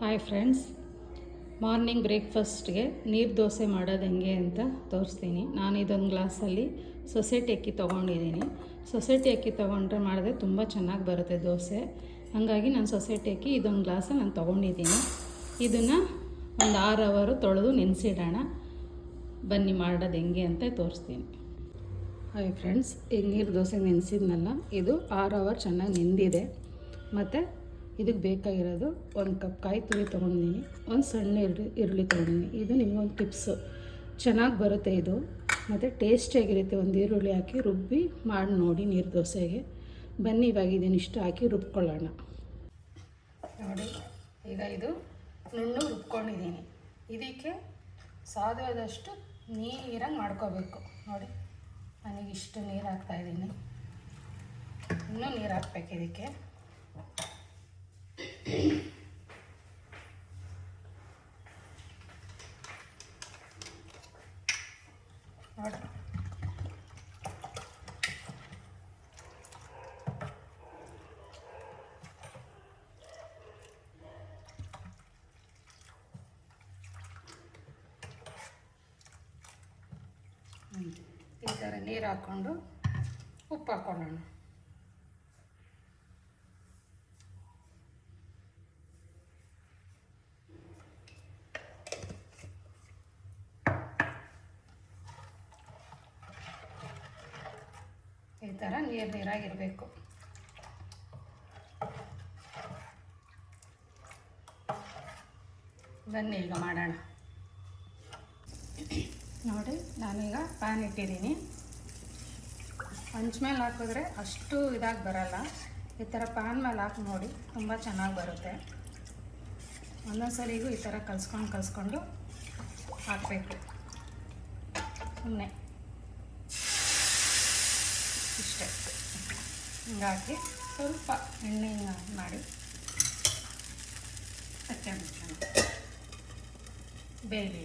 Hi friends morning ಬ್ರೇಕ್ಫಾಸ್ಟ್ಗೆ ನೀರು ದೋಸೆ ಮಾಡೋದು ಹೆಂಗೆ ಅಂತ ತೋರಿಸ್ತೀನಿ. ನಾನು ಇದೊಂದು ಗ್ಲಾಸಲ್ಲಿ ಸೊಸೈಟಿ ಅಕ್ಕಿ ತೊಗೊಂಡಿದ್ದೀನಿ ಸೊಸೈಟಿ ಅಕ್ಕಿ ತೊಗೊಂಡ್ರೆ ಮಾಡಿದ್ರೆ ತುಂಬ ಚೆನ್ನಾಗಿ ಬರುತ್ತೆ ದೋಸೆ. ಹಾಗಾಗಿ ನಾನು ಸೊಸೈಟಿ ಅಕ್ಕಿ ಇದೊಂದು ಗ್ಲಾಸ ನಾನು ತೊಗೊಂಡಿದ್ದೀನಿ ಇದನ್ನು ಒಂದು ಆರು ಅವರು ತೊಳೆದು ನೆನೆಸಿಡೋಣ. ಬನ್ನಿ ಮಾಡೋದು ಹೆಂಗೆ ಅಂತ ತೋರಿಸ್ತೀನಿ. ಹಾಯ್ ಫ್ರೆಂಡ್ಸ್ ಈಗ ನೀರು ದೋಸೆ ನೆನೆಸಿದ್ನಲ್ಲ, ಇದು ಆರು ಅವರ್ ಚೆನ್ನಾಗಿ ನೆಂದಿದೆ. ಮತ್ತು ಇದಕ್ಕೆ ಬೇಕಾಗಿರೋದು ಒಂದು ಕಪ್ ಕಾಯಿ ತುರಿ ತೊಗೊಂಡಿದ್ದೀನಿ, ಒಂದು ಸಣ್ಣ ಈರುಳ್ಳಿ ಈರುಳ್ಳಿ ತೊಗೊಂಡಿದ್ದೀನಿ. ಇದು ನಿಮಗೊಂದು ಟಿಪ್ಸು. ಚೆನ್ನಾಗಿ ಬರುತ್ತೆ ಇದು. ಮತ್ತು ಟೇಸ್ಟಿಯಾಗಿರುತ್ತೆ ಒಂದು ಈರುಳ್ಳಿ ಹಾಕಿ ರುಬ್ಬಿ ಮಾಡಿ ನೋಡಿ ನೀರು ದೋಸೆಗೆ. ಬನ್ನಿ, ಇವಾಗ ಇದನ್ನು ಇಷ್ಟು ಹಾಕಿ ರುಬ್ಕೊಳ್ಳೋಣ. ನೋಡಿ, ಈಗ ಇದು ನುಣ್ಣು ರುಬ್ಕೊಂಡಿದ್ದೀನಿ. ಇದಕ್ಕೆ ಸಾಧ್ಯವಾದಷ್ಟು ನೀರಂಗೆ ಮಾಡ್ಕೋಬೇಕು. ನೋಡಿ ನನಗೆ ಇಷ್ಟು ನೀರು ಹಾಕ್ತಾಯಿದ್ದೀನಿ ಇನ್ನೂ ನೀರು ಹಾಕ್ಬೇಕು ಇದಕ್ಕೆ. ಈ ಥರ ನೀರು ಹಾಕ್ಕೊಂಡು ಉಪ್ಪು ಹಾಕ್ಕೊಳ್ಳೋಣ ಈ ಥರ ನೀರು ನೀರಾಗಿರಬೇಕು. ಬನ್ನಿ ಈಗ ಮಾಡೋಣ. ನೋಡಿ, ನಾನೀಗ ಪ್ಯಾನ್ ಇಟ್ಟಿದ್ದೀನಿ. ಮೇಲೆ ಹಾಕಿದ್ರೆ ಅಷ್ಟು ಇದಾಗಿ ಬರಲ್ಲ. ಈ ಥರ ಪ್ಯಾನ್ ಮೇಲೆ ಹಾಕಿ ನೋಡಿ, ತುಂಬ ಚೆನ್ನಾಗಿ ಬರುತ್ತೆ. ಒಂದೊಂದು ಸಲಿಗೂ ಈ ಥರ ಕಲ್ಸ್ಕೊಂಡು ಕಲ್ಸ್ಕೊಂಡು ಹಾಕಬೇಕು. ಸುಮ್ಮನೆ ಇಷ್ಟೇ ಹಿಂಗಾಗಿ ಸ್ವಲ್ಪ ಎಣ್ಣೆಯನ್ನು ಮಾಡಿ ತಟ್ಟೆ ಮುಚ್ಚೋಣ ಬೇಯಲಿ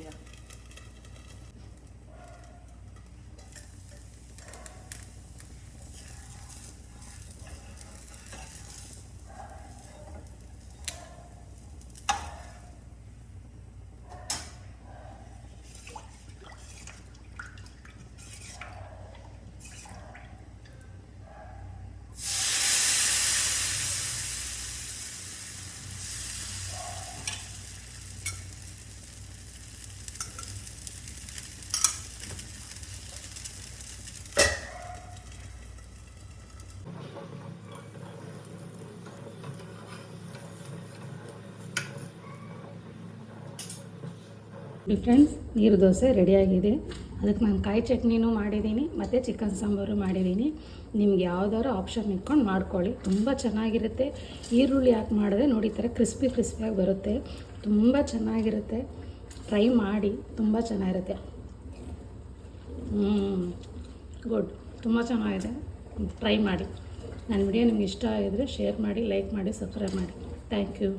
ಫ್ರೆಂಡ್ಸ್ ನೀರು ದೋಸೆ ರೆಡಿಯಾಗಿದೆ. ಅದಕ್ಕೆ ನಾನು ಕಾಯಿ ಚಟ್ನಿನೂ ಮಾಡಿದ್ದೀನಿ, ಮತ್ತು ಚಿಕನ್ ಸಾಂಬಾರು ಮಾಡಿದ್ದೀನಿ. ನಿಮ್ಗೆ ಯಾವ್ದಾದ್ರು ಆಪ್ಷನ್ ಇಟ್ಕೊಂಡು ಮಾಡ್ಕೊಳ್ಳಿ. ತುಂಬ ಚೆನ್ನಾಗಿರುತ್ತೆ. ಈರುಳ್ಳಿ ಹಾಕಿ ಮಾಡಿದ್ರೆ ನೋಡಿ, ಈ ಥರ ಕ್ರಿಸ್ಪಿ ಕ್ರಿಸ್ಪಿಯಾಗಿ ಬರುತ್ತೆ. ತುಂಬ ಚೆನ್ನಾಗಿರುತ್ತೆ. ಟ್ರೈ ಮಾಡಿ, ತುಂಬ ಚೆನ್ನಾಗಿರುತ್ತೆ. ಹ್ಞೂ ಗುಡ್ ತುಂಬ ಚೆನ್ನಾಗಿದೆ. ಟ್ರೈ ಮಾಡಿ. ನನ್ನ ವಿಡಿಯೋ ನಿಮ್ಗೆ ಇಷ್ಟ ಆಗಿದ್ರೆ ಶೇರ್ ಮಾಡಿ ಲೈಕ್ ಮಾಡಿ ಸಬ್ಸ್ಕ್ರೈಬ್ ಮಾಡಿ. Thank you